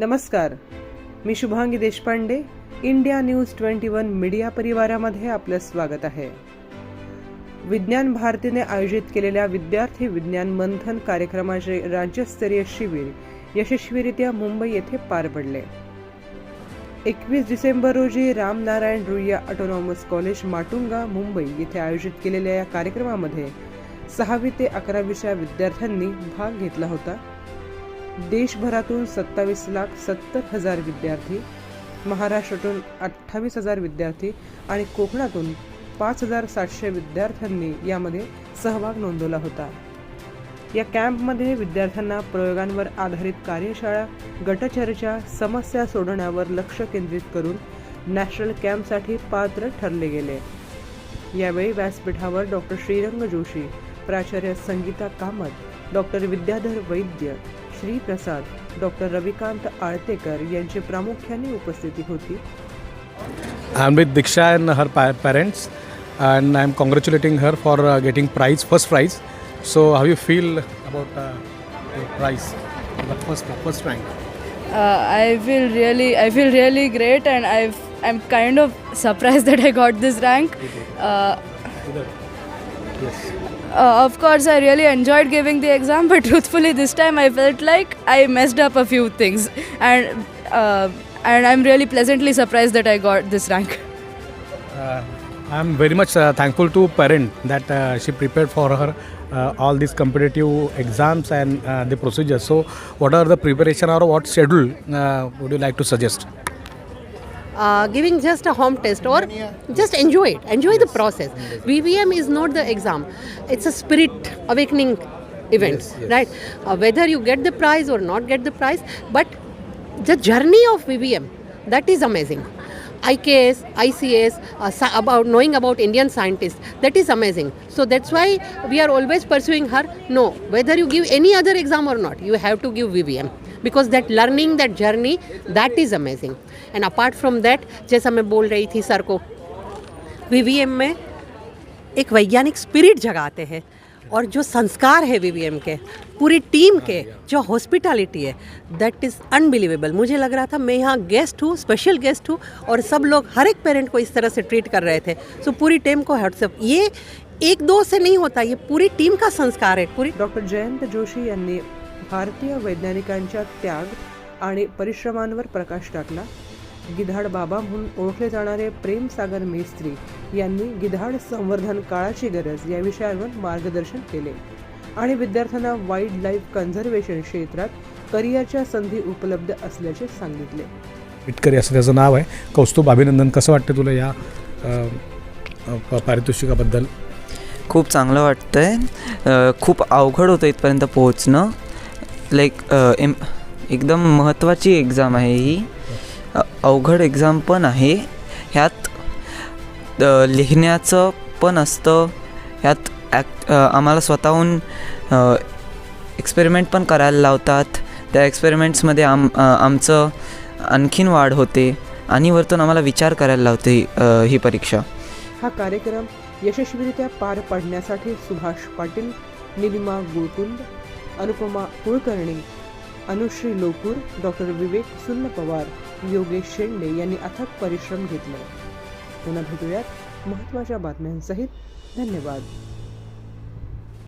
नमस्कार. मी Shubhangi Deshpande India news twenty one media परिवारामध्ये आपलं स्वागत आहे. विज्ञान भारतीने आयोजित केलेल्या विद्यार्थी विज्ञान मंथन कार्यक्रमाचे राज्यस्तरीय शिबिर यशस्वीरित्या मुंबई येथे पार पडले. एकवीस डिसेंबर रोजी रामनारायण रुईया ऑटोनॉमस कॉलेज माटुंगा मुंबई येथे आयोजित केलेल्या या कार्यक्रमामध्ये सहावी ते अकरावीच्या विद्यार्थ्यांनी भाग घेतला होता. देशभरातून सत्तावीस लाख सत्तर हजार विद्यार्थी महाराष्ट्रातून अठ्ठावीस हजार विद्यार्थी आणि कोकणातून पाच हजार सातशे विद्यार्थ्यांनी यामध्ये सहभाग नोंदवला होता. या कॅम्पमध्ये विद्यार्थ्यांना प्रयोगांवर आधारित कार्यशाळा गटचर्चा समस्या सोडवण्यावर लक्ष केंद्रित करून नॅशनल कॅम्पसाठी पात्र ठरले गेले. यावेळी व्यासपीठावर डॉक्टर श्रीरंग जोशी प्राचार्य संगीता कामत डॉक्टर विद्याधर वैद्य श्री प्रसाद डॉक्टर रविकांत आळतेकर यांची प्रामुख्याने उपस्थिती होती. I am with Diksha and her parents and I am congratulating her for getting prize first prize so have you feel about prize first first rank I feel really I feel really great and I I am kind of surprise that I got this rank Uh, of course, I really enjoyed giving the exam, but truthfully, this time I felt like I messed up a few things, and uh, and I'm really pleasantly surprised that I got this rank. Uh, I'm very much uh, thankful to parent that uh, she prepared for her uh, all these competitive exams and uh, the procedures. So, what are the preparation or what schedule uh, would you like to suggest? Uh, giving just a home test or just enjoy it. Enjoy the process. Vvm is not the exam. It's a spirit awakening event right? Uh, whether you get the prize or not get the prize but the journey of vvm that is amazing. IKS, ICS, uh, about knowing about Indian scientists, that is amazing. So that's why we are always pursuing her. No, whether you give any other exam or not, you have to give VVM because that learning that journey that is amazing. And apart from that, जैसा मैं बोल रही थी sir को VVM में एक वैज्ञानिक spirit जगाते हैं। और जो संस्कार है वीवीएम के पूरी टीम के जो हॉस्पिटैलिटी है दैट इज़ अनबिलीवेबल मुझे लग रहा था मैं यहाँ गेस्ट हूँ स्पेशल गेस्ट हूँ और सब लोग हर एक पेरेंट को इस तरह से ट्रीट कर रहे थे। सो so, पूरी टीम को हेड्सअप ये एक दो से नहीं होता ये पूरी टीम का संस्कार है पूरी डॉक्टर जयंत जोशी भारतीय वैज्ञानिकांच्या त्याग आणि परिश्रमांवर प्रकाश टाकला. गिधाड बाबा म्हणून ओळखले जाणारे प्रेम सागर मेस्त्री यांनी गिधाड संवर्धन काळाची गरज या विषयावर मार्गदर्शन केले. आणि विद्यार्थ्यांना वाईल्ड लाईफ कन्झर्वेशन क्षेत्रात करिअरच्या संधी उपलब्ध असल्याचे सांगितले. विटकरी असं त्याचं नाव आहे. कौस्तुभ अभिनंदन. कसं वाटतं तुला या पारितोषिकाबद्दल? खूप चांगलं वाटतं आहे खूप अवघड होतं इथपर्यंत पोहोचणं. लाईक एम uh, एकदम महत्त्वाची एक्झाम आहे ही. अवघड एक्झाम पण आहे. ह्यात लिहिण्याचं पण असतं. ह्यात ॲक्ट आम्हाला स्वतःहून एक्सपेरिमेंट पण करायला लावतात. त्या एक्सपेरिमेंट्समध्ये आम आमचं आणखीन वाढ होते आणि वरतून आम्हाला विचार करायला लावते ही- ही परीक्षा. हा कार्यक्रम यशस्वीरित्या पार पाडण्यासाठी सुभाष पाटील निलिमा गुळकुंड अनुपमा कुलकर्णी अनुश्री लोकूर डॉक्टर विवेक सुन्न पवार योगेश शेंडे यांनी अथक परिश्रम घेतले. पुन्हा भेटूयात महत्त्वाच्या बातम्यांसहित. धन्यवाद.